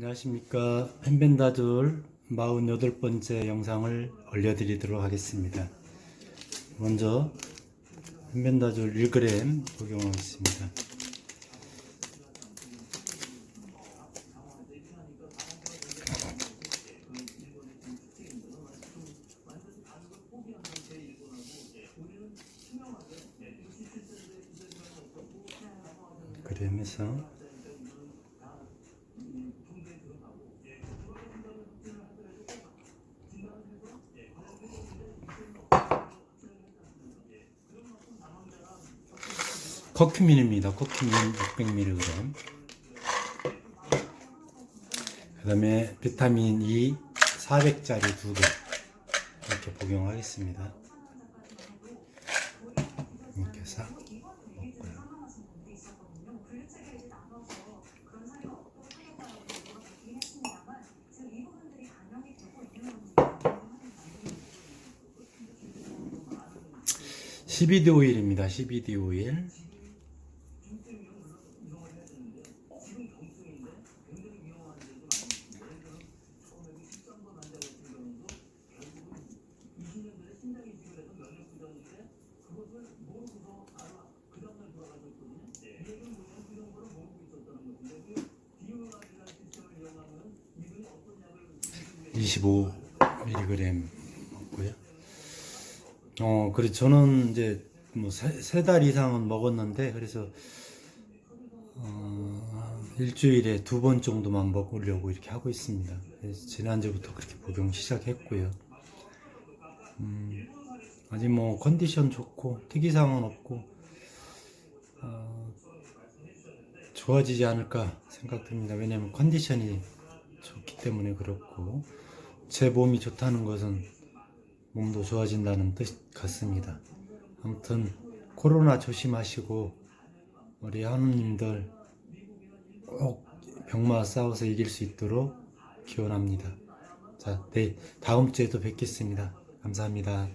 안녕하십니까. 펜벤다줄 48번째 영상을 올려드리도록 하겠습니다. 먼저 펜벤다줄 1g 복용하겠습니다. 그램에서 커큐민입니다. 커큐민 600mg. 그 다음에 비타민 E 400짜리 두 개. 이렇게 복용하겠습니다. 이렇게 싹 먹고요. CBD 오일입니다. CBD 오일. (25 mg) 먹고요. 어, 그래 저는 이제 뭐세달 이상은 먹었는데 그래서 어, 일주일에 두 번 정도만 먹으려고 이렇게 하고 있습니다. 그래서 지난주부터 그렇게 복용 시작했고요. 음, 아직 뭐 컨디션 좋고 특이사항은 없고 어, 좋아지지 않을까 생각됩니다. 왜냐하면 컨디션이 좋기 때문에 그렇고 제 몸이 좋다는 것은 몸도 좋아진다는 뜻 같습니다. 아무튼 코로나 조심하시고 우리 하느님들 꼭 병마 싸워서 이길 수 있도록 기원합니다. 자, 네, 다음 주에도 뵙겠습니다. 감사합니다.